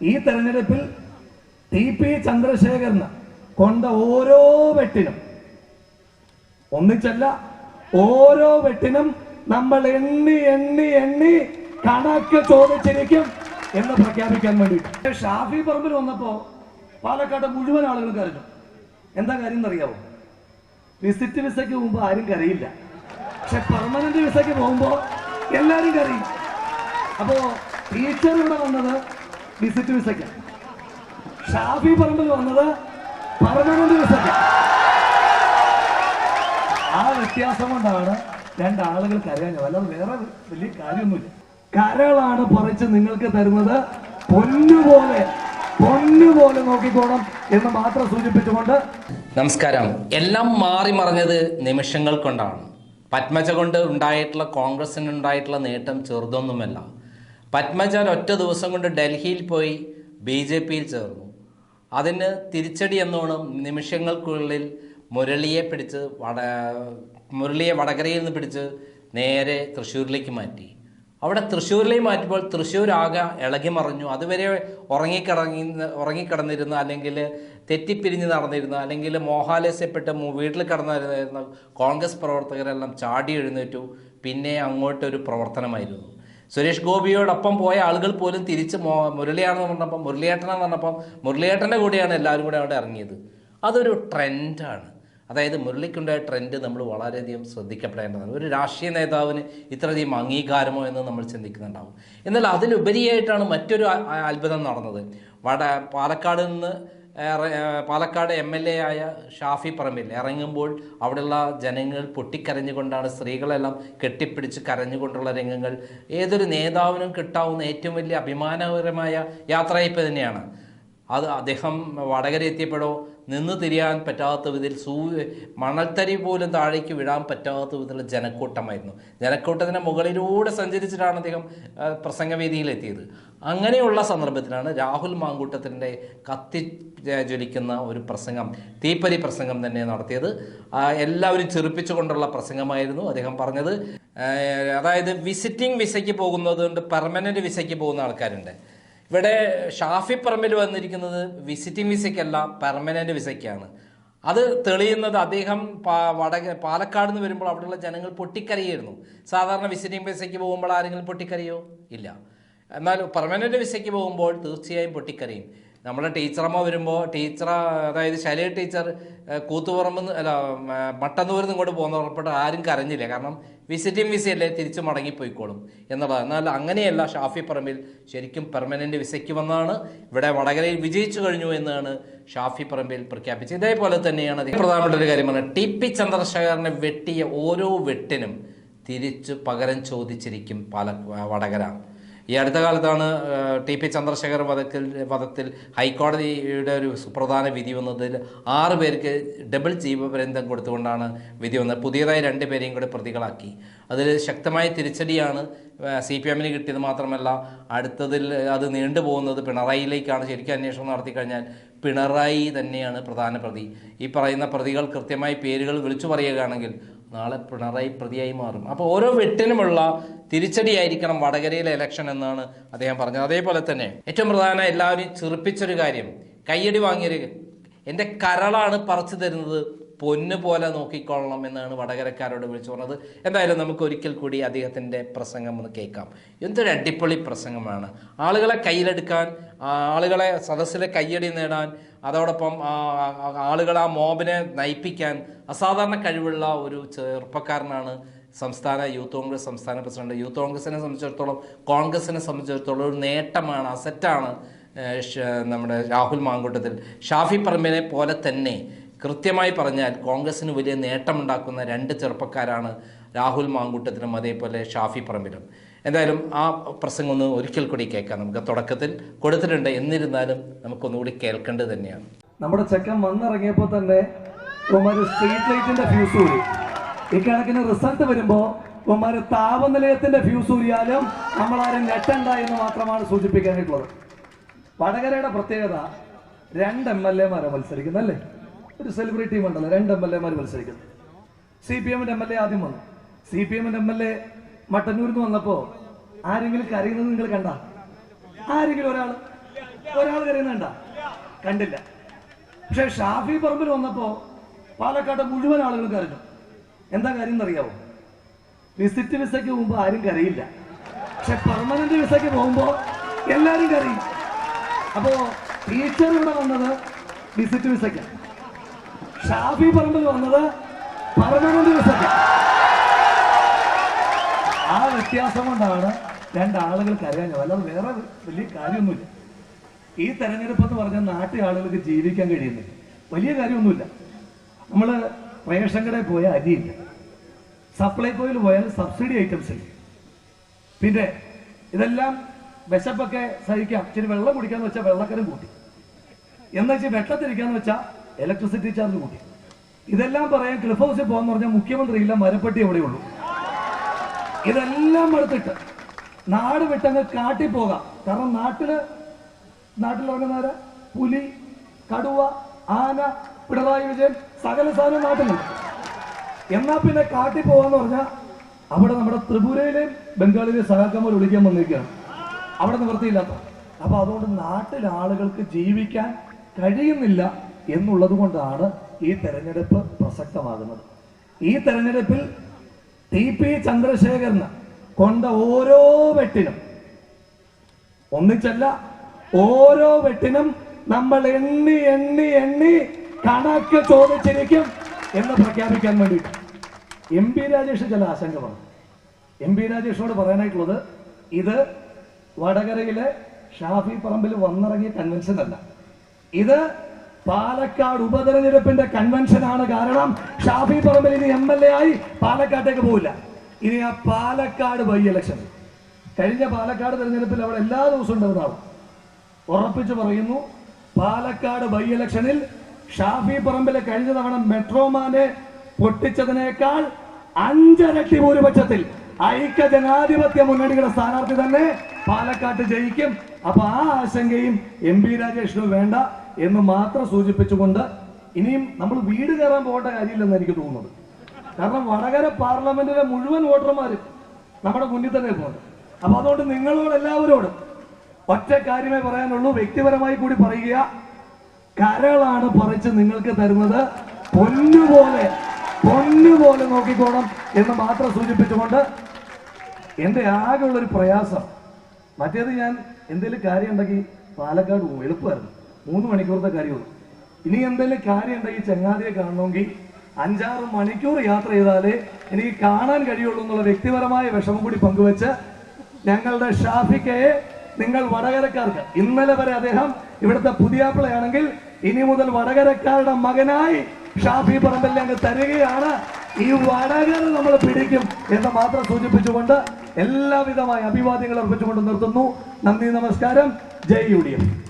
ഈ തെരഞ്ഞെടുപ്പിൽ T P ചന്ദ്രശേഖരന് കൊണ്ട ഓരോ വെട്ടിനും ഒന്നിച്ചല്ല ഓരോ വെട്ടിനും നമ്മൾ എണ്ണി എണ്ണി എണ്ണി കണക്ക് ചോദിച്ചിരിക്കും എന്ന് പ്രഖ്യാപിക്കാൻ വേണ്ടി ഷാഫി പറമ്പിൽ വന്നപ്പോ പാലക്കാട് മുഴുവൻ ആളുകൾ കരഞ്ഞു. എന്താ കാര്യം എന്നറിയാവോ? വിസിറ്റ് വിസയ്ക്ക് മുമ്പ് ആരും കരയില്ല. പക്ഷെ പെർമനന്റ് വിസയ്ക്ക് പോകുമ്പോ എല്ലാരും കരയും. അപ്പോ ടീച്ചർ ഇവിടെ വന്നത് വിസിറ്റ് വിസയ്ക്ക് ഷാഫി പറമ്പിൽ വന്നത് പെർമനന്റ് വിസയ്ക്ക് ആ വ്യത്യാസം കൊണ്ടാണ് രണ്ടാളുകൾ കരയാഞ്ഞത്. അല്ലാതെ വേറെ വലിയ കാര്യമൊന്നുമില്ല. കരകളാണ് പറിച്ച് നിങ്ങൾക്ക് തരുന്നത്. പൊന്നുപോലെ പൊന്നുപോലെ നോക്കിക്കോണം എന്ന് മാത്രം സൂചിപ്പിച്ചുകൊണ്ട്. നമസ്കാരം. എല്ലാം മാറി മറിഞ്ഞത് നിമിഷങ്ങൾ കൊണ്ടാണ്. പത്മജ കൊണ്ട് ഉണ്ടായിട്ടുള്ള കോൺഗ്രസിന് ഉണ്ടായിട്ടുള്ള നേട്ടം ചെറുതൊന്നുമല്ല. പത്മജ ഒറ്റ ദിവസം കൊണ്ട് ഡൽഹിയിൽ പോയി ബി ജെ പിയിൽ ചേർന്നു. അതിന് തിരിച്ചടി എന്നോണം നിമിഷങ്ങൾക്കുള്ളിൽ മുരളിയെ പിടിച്ച് വട മുരളിയെ വടകരയിൽ നിന്ന് പിടിച്ച് നേരെ തൃശ്ശൂരിലേക്ക് മാറ്റി. അവിടെ തൃശ്ശൂരിലേക്ക് മാറ്റുമ്പോൾ തൃശ്ശൂർ ആകെ ഇളകി മറിഞ്ഞു അതുവരെ ഉറങ്ങിക്കിടങ്ങി ഉറങ്ങിക്കിടന്നിരുന്ന അല്ലെങ്കിൽ തെറ്റിപ്പിരിഞ്ഞ് നടന്നിരുന്ന അല്ലെങ്കിൽ മോഹാലസ്യപ്പെട്ട് വീട്ടിൽ കിടന്നിരുന്ന കോൺഗ്രസ് പ്രവർത്തകരെല്ലാം ചാടി എഴുന്നേറ്റു. പിന്നെ അങ്ങോട്ടൊരു പ്രവർത്തനമായിരുന്നു. സുരേഷ് ഗോപിയോടൊപ്പം പോയ ആളുകൾ പോലും തിരിച്ച് മുരളിയാണെന്ന് പറഞ്ഞപ്പം മുരളിയേട്ടനെന്ന് പറഞ്ഞപ്പം മുരളിയേട്ടന്റെ കൂടെയാണ് എല്ലാവരും കൂടെ അവിടെ ഇറങ്ങിയത്. അതൊരു ട്രെൻഡാണ്. അതായത് മുരളിക്കുണ്ടായ ട്രെൻഡ് നമ്മൾ വളരെയധികം ശ്രദ്ധിക്കപ്പെടേണ്ടതാണ്. ഒരു രാഷ്ട്രീയ നേതാവിന് ഇത്രയധികം അംഗീകാരമോ എന്ന് നമ്മൾ ചിന്തിക്കുന്നുണ്ടാവും. എന്നാൽ അതിലുപരിയായിട്ടാണ് മറ്റൊരു അത്ഭുതം നടന്നത്. വട പാലക്കാട് നിന്ന് പാലക്കാട് എം എൽ എ ആയ ഷാഫി പറമ്പിൽ ഇറങ്ങുമ്പോൾ അവിടെയുള്ള ജനങ്ങൾ പൊട്ടിക്കരഞ്ഞുകൊണ്ടാണ് സ്ത്രീകളെല്ലാം കെട്ടിപ്പിടിച്ച് കരഞ്ഞുകൊണ്ടുള്ള രംഗങ്ങൾ. ഏതൊരു നേതാവിനും കിട്ടാവുന്ന ഏറ്റവും വലിയ അഭിമാനകരമായ യാത്രയപ്പ് തന്നെയാണ്. അത് അദ്ദേഹം വടകര എത്തിയപ്പോഴോ നിന്ന് തിരിയാൻ പറ്റാത്ത വിധത്തിൽ സൂ മണൽത്തരി പോലും താഴേക്ക് വിടാൻ പറ്റാത്ത വിധത്തിലുള്ള ജനക്കൂട്ടമായിരുന്നു. ജനക്കൂട്ടത്തിന്റെ മുകളിലൂടെ സഞ്ചരിച്ചിട്ടാണ് അദ്ദേഹം പ്രസംഗവേദിയിലെത്തിയത്. അങ്ങനെയുള്ള സന്ദർഭത്തിലാണ് രാഹുൽ മാങ്കൂട്ടത്തിന്റെ കത്തി ജ്വലിക്കുന്ന ഒരു പ്രസംഗം തീപ്പരി പ്രസംഗം തന്നെ നടത്തിയത്. എല്ലാവരും ചെറുപ്പിച്ചുകൊണ്ടുള്ള പ്രസംഗമായിരുന്നു അദ്ദേഹം പറഞ്ഞത്. അതായത് വിസിറ്റിംഗ് വിസയ്ക്ക് പോകുന്നത് കൊണ്ട് പെർമനന്റ് വിസയ്ക്ക് പോകുന്ന ആൾക്കാരുണ്ട്. ഇവിടെ ഷാഫി പറമ്പിൽ വന്നിരിക്കുന്നത് വിസിറ്റിംഗ് വിസയ്ക്കല്ല പെർമനന്റ് വിസയ്ക്കാണ്. അത് തെളിയുന്നത് അദ്ദേഹം വടക പാലക്കാട് നിന്ന് വരുമ്പോൾ അവിടെയുള്ള ജനങ്ങൾ പൊട്ടിക്കരയായിരുന്നു. സാധാരണ വിസിറ്റിംഗ് വിസയ്ക്ക് പോകുമ്പോൾ ആരെങ്കിലും പൊട്ടിക്കരയോ? ഇല്ല. എന്നാൽ പെർമനന്റ് വിസയ്ക്ക് പോകുമ്പോൾ തീർച്ചയായും പൊട്ടിക്കരയും. നമ്മുടെ ടീച്ചറമ്മ വരുമ്പോൾ ടീച്ചർ അതായത് ശൈലജ ടീച്ചർ കൂത്തുപറമ്പ് അല്ല മട്ടന്നൂരിൽ നിന്ന് ഇങ്ങോട്ട് പോകുന്ന ഉറപ്പിട്ട് ആരും കരഞ്ഞില്ല. കാരണം വിസിറ്റിംഗ് വിസയല്ലേ തിരിച്ചു മടങ്ങിപ്പോയിക്കോളും എന്നുള്ളത് എന്നാൽ അങ്ങനെയല്ല ഷാഫി പറമ്പിൽ ശരിക്കും പെർമനന്റ് വിസയ്ക്ക് വന്നാണ് ഇവിടെ വടകരയിൽ വിജയിച്ചു കഴിഞ്ഞു എന്നാണ് ഷാഫി പറമ്പിൽ പ്രഖ്യാപിച്ചത്. ഇതേപോലെ തന്നെയാണ് അതിൽ പ്രധാനപ്പെട്ട ഒരു കാര്യമാണ് ടി പി ചന്ദ്രശേഖരനെ വെട്ടിയ ഓരോ വെട്ടിനും തിരിച്ചു പകരം ചോദിച്ചിരിക്കും പാല വടകര. ഈ അടുത്ത കാലത്താണ് ടി പി ചന്ദ്രശേഖർ വധത്തിൽ വധത്തിൽ ഹൈക്കോടതിയുടെ ഒരു സുപ്രധാന വിധി വന്നതിൽ ആറ് പേർക്ക് ഡബിൾ ജീവപര്യന്തം കൊടുത്തുകൊണ്ടാണ് വിധി വന്നത്. പുതിയതായി രണ്ട് പേരെയും കൂടി പ്രതികളാക്കി. അതിൽ ശക്തമായ തിരിച്ചടിയാണ് സി പി എമ്മിന് കിട്ടിയത് മാത്രമല്ല അടുത്തതിൽ അത് നീണ്ടുപോകുന്നത് പിണറായിയിലേക്കാണ്. ശരിക്കും അന്വേഷണം നടത്തി കഴിഞ്ഞാൽ പിണറായി തന്നെയാണ് പ്രധാന പ്രതി. ഈ പറയുന്ന പ്രതികൾ കൃത്യമായി പേരുകൾ വിളിച്ചു പറയുകയാണെങ്കിൽ നാളെ പിണറായി പ്രതിയായി മാറും. അപ്പോൾ ഓരോ വെട്ടിനുമുള്ള തിരിച്ചടിയായിരിക്കണം വടകരയിലെ ഇലക്ഷൻ എന്നാണ് അദ്ദേഹം പറഞ്ഞത്. അതേപോലെ തന്നെ ഏറ്റവും പ്രധാന എല്ലാവരും ചെറുപ്പിച്ചൊരു കാര്യം. കയ്യടി വാങ്ങിയൊരു എന്റെ കരളാണ് പറിച്ചു തരുന്നത്. പൊന്ന് പോലെ നോക്കിക്കൊള്ളണം എന്നാണ് വടകരക്കാരോട് വിളിച്ചു പറഞ്ഞത്. എന്തായാലും നമുക്ക് ഒരിക്കൽ കൂടി അദ്ദേഹത്തിന്റെ പ്രസംഗം ഒന്ന് കേൾക്കാം. എന്തൊരു അടിപൊളി പ്രസംഗമാണ്. ആളുകളെ കയ്യിലെടുക്കാൻ ആളുകളെ സദസ്സിലെ കയ്യടി നേടാൻ അതോടൊപ്പം ആ, ആ, ആളുകളെ ആ മോബിനെ നയിപ്പിക്കാൻ അസാധാരണ കഴിവുള്ള ഒരു ചെറുപ്പക്കാരനാണ് സംസ്ഥാന യൂത്ത് കോൺഗ്രസ് സംസ്ഥാന പ്രസിഡന്റ്. യൂത്ത് കോൺഗ്രസിനെ സംബന്ധിച്ചിടത്തോളം കോൺഗ്രസിനെ സംബന്ധിച്ചിടത്തോളം ഒരു നേട്ടമാണ് അസറ്റാണ് നമ്മുടെ രാഹുൽ മാങ്കൂട്ടത്തിൽ. ഷാഫി പറമ്പിനെ പോലെ തന്നെ കൃത്യമായി പറഞ്ഞാൽ കോൺഗ്രസിന് വലിയ നേട്ടമുണ്ടാക്കുന്ന രണ്ട് ചെറുപ്പക്കാരാണ് രാഹുൽ മാങ്കൂട്ടത്തിനും അതേപോലെ ഷാഫി പറമ്പിലും. എന്തായാലും ആ പ്രസംഗം ഒന്ന് ഒരിക്കൽ കൂടി കേൾക്കാം. നമുക്ക് തുടക്കത്തിൽ കൊടുത്തിട്ടുണ്ട്. എന്നിരുന്നാലും നമുക്കൊന്നുകൂടി കേൾക്കേണ്ടത് തന്നെയാണ്. നമ്മുടെ ചെക്കൻ വന്നിറങ്ങിയപ്പോൾ തന്നെ സ്ട്രീറ്റ് ലൈറ്റിന്റെ ഫ്യൂസ് ഊരി ഇക്കണക്കിന് റിസൾട്ട് വരുമ്പോൾ ഉമ്മാര് താപനിലയത്തിന്റെ ഫ്യൂസ് ഊരിയാലും നമ്മളാരും ഞെട്ടണ്ട എന്ന് മാത്രമാണ് സൂചിപ്പിക്കാനായിട്ടുള്ളത്. വടകരയുടെ പ്രത്യേകത രണ്ട് എം എൽ എമാരെ മത്സരിക്കുന്നത് അല്ലേ ഒരു സെലിബ്രിറ്റി മണ്ഡലം രണ്ട് എം എൽ എമാർ മത്സരിക്കുന്നു. സി പി എമ്മിന്റെ എം എൽ എ ആദ്യം വന്നു. സി പി എമ്മിന്റെ എം എൽ എ മട്ടന്നൂരിൽ നിന്ന് വന്നപ്പോ ആരെങ്കിലും കരയുന്നത് നിങ്ങൾ കണ്ട? ആരെങ്കിലും ഒരാൾ ഒരാൾ കരയുന്നുണ്ട കണ്ടില്ല. പക്ഷെ ഷാഫി പറമ്പിൽ വന്നപ്പോ പാലക്കാട് മുഴുവൻ ആളുകളും കരഞ്ഞു. എന്താ കാര്യം എന്നറിയാവോ? വിസിറ്റ് വിസയ്ക്ക് പോകുമ്പോ ആരും കരയില്ല. പക്ഷെ പെർമനന്റ് വിസയ്ക്ക് പോകുമ്പോൾ എല്ലാരും കരയും. അപ്പോ ടീച്ചർ ഇവിടെ വന്നത് വിസിറ്റ് വിസയ്ക്ക് ഷാഫി പറമ്പിൽ വന്നത് പെർമനന്റ് വിസയ്ക്ക് ആ വ്യത്യാസം കൊണ്ടാണ് രണ്ടാളുകൾ കരയാഞ്ഞത്. അല്ലാതെ വേറെ വലിയ കാര്യമൊന്നുമില്ല. ഈ തെരഞ്ഞെടുപ്പ് എന്ന് പറഞ്ഞാൽ നാട്ടിലെ ആളുകൾക്ക് ജീവിക്കാൻ കഴിയുന്നില്ല. വലിയ കാര്യമൊന്നുമില്ല. നമ്മൾ റേഷൻ കടയിൽ പോയാൽ അരിയില്ല സപ്ലൈകോയിൽ പോയാൽ സബ്സിഡി ഐറ്റംസ് ഇല്ല? പിന്നെ ഇതെല്ലാം വിശപ്പൊക്കെ സഹിക്കാം. ഇച്ചിരി വെള്ളം കുടിക്കാന്ന് വെച്ചാൽ വെള്ളക്കരം കൂട്ടി. എന്ന് വെച്ചാൽ വെട്ടത്തിരിക്കാന്ന് വെച്ചാൽ ഇലക്ട്രിസിറ്റി ചാർജ് കൂട്ടി. ഇതെല്ലാം പറയാൻ ക്ലിഫ് ഹൗസിൽ പോകാന്ന് പറഞ്ഞാൽ മുഖ്യമന്ത്രി ഇല്ല മരപ്പെട്ടി എവിടെയുള്ളൂ ഇതെല്ലാം എടുത്തിട്ട് നാട് വിട്ടങ്ങ് കാട്ടി പോകാം. കാരണം നാട്ടിൽ നാട്ടിലിറങ്ങുന്നവര് പുലി കടുവ ആന പിണറായി വിജയൻ സകല സാധനം നാട്ടിലുണ്ട് എന്നാ പിന്നെ കാട്ടി പോവാന്ന് പറഞ്ഞാൽ അവിടെ നമ്മുടെ ത്രിപുരയിലെയും ബംഗാളിലെ സഹാക്കന്മാർ വിളിക്കാൻ വന്നിരിക്കുകയാണ്. അവിടെ നിവൃത്തിയില്ലാത്ത. അപ്പൊ അതുകൊണ്ട് നാട്ടിലെ ആളുകൾക്ക് ജീവിക്കാൻ കഴിയുന്നില്ല എന്നുള്ളത് കൊണ്ടാണ് ഈ തെരഞ്ഞെടുപ്പ് പ്രസക്തമാകുന്നത്. ഈ തെരഞ്ഞെടുപ്പിൽ ടി പി ചന്ദ്രശേഖരന് കൊണ്ട ഓരോ വെട്ടിനും ഒന്നിച്ചല്ല ഓരോ വെട്ടിനും നമ്മൾ എണ്ണി എണ്ണി എണ്ണി കണക്ക് ചോദിച്ചിരിക്കും എന്ന് പ്രഖ്യാപിക്കാൻ വേണ്ടി എം പി രാജേഷ് ചില ആശങ്ക പറഞ്ഞു എം പി രാജേഷിനോട് പറയാനായിട്ടുള്ളത് ഇത് വടകരയിലെ ഷാഫി പറമ്പിൽ വന്നിറങ്ങിയ കൺവെൻഷൻ അല്ല. ഇത് പാലക്കാട് ഉപതെരഞ്ഞെടുപ്പിന്റെ കൺവെൻഷനാണ് കാരണം ഷാഫി പറമ്പിൽ ഇനി എം എൽ എ ആയി പാലക്കാട്ടേക്ക് പോവില്ല. ഇനി ആ പാലക്കാട് ബൈ ഇലക്ഷൻ കഴിഞ്ഞ പാലക്കാട് തെരഞ്ഞെടുപ്പിൽ അവിടെ എല്ലാ ദിവസവും ഉണ്ടായിരുന്ന ഉറപ്പിച്ചു പറയുന്നു പാലക്കാട് ബൈ ഇലക്ഷനിൽ ഷാഫി പറമ്പിലെ കഴിഞ്ഞ തവണ മെട്രോമാനെ പൊട്ടിച്ചതിനേക്കാൾ അഞ്ചരട്ടി ഭൂരിപക്ഷത്തിൽ ഐക്യ ജനാധിപത്യ മുന്നണിയുടെ സ്ഥാനാർത്ഥി തന്നെ പാലക്കാട്ട് ജയിക്കും. അപ്പൊ ആ ആശങ്കയും എം പി രാജേഷിന് വേണ്ട എന്ന് മാത്രം സൂചിപ്പിച്ചുകൊണ്ട് ഇനിയും നമ്മൾ വീട് കയറാൻ പോകേണ്ട കാര്യമില്ലെന്ന് എനിക്ക് തോന്നുന്നത്. കാരണം വടകര പാർലമെന്റിലെ മുഴുവൻ വോട്ടർമാരും നമ്മുടെ മുന്നിൽ തന്നെ പോകുന്നു അപ്പൊ അതുകൊണ്ട് നിങ്ങളോട് എല്ലാവരോടും ഒറ്റ കാര്യമേ പറയാനുള്ളൂ. വ്യക്തിപരമായി കൂടി പറയുക. കരളാണ് പറിച്ച് നിങ്ങൾക്ക് തരുന്നത്. പൊന്നുപോലെ പൊന്നുപോലെ നോക്കിക്കോണം എന്ന് മാത്രം സൂചിപ്പിച്ചുകൊണ്ട് എന്റെ ആകെയുള്ളൊരു പ്രയാസം. മറ്റേത് ഞാൻ എന്തെങ്കിലും കാര്യം ഉണ്ടെങ്കിൽ പാലക്കാട് പോകും. എളുപ്പമായിരുന്നു. മൂന്ന് മണിക്കൂറത്തെ കാര്യമുള്ളൂ. ഇനി എന്തെങ്കിലും കാര്യം ഉണ്ടെങ്കിൽ ചങ്ങാതിയെ കാണണമെങ്കിൽ അഞ്ചാറ് മണിക്കൂർ യാത്ര ചെയ്താലേ എനിക്ക് കാണാൻ കഴിയുള്ളൂ എന്നുള്ള വ്യക്തിപരമായ വിഷമം കൂടി പങ്കുവെച്ച് ഞങ്ങളുടെ ഷാഫിക്കയെ നിങ്ങൾ വടകരക്കാർക്ക് ഇന്നലെ വരെ അദ്ദേഹം ഇവിടുത്തെ പുതിയാപ്പിളയാണെങ്കിൽ ഇനി മുതൽ വടകരക്കാരുടെ മകനായി ഷാഫി പറമ്പലിനെ അങ്ങ് തരികയാണ്. ഈ വടകര നമ്മൾ പിടിക്കും എന്ന് മാത്രം സൂചിപ്പിച്ചുകൊണ്ട് എല്ലാവിധമായ അഭിവാദ്യങ്ങൾ അർപ്പിച്ചുകൊണ്ട് നിർത്തുന്നു. നന്ദി നമസ്കാരം. ജയ് യു ഡി എഫ്.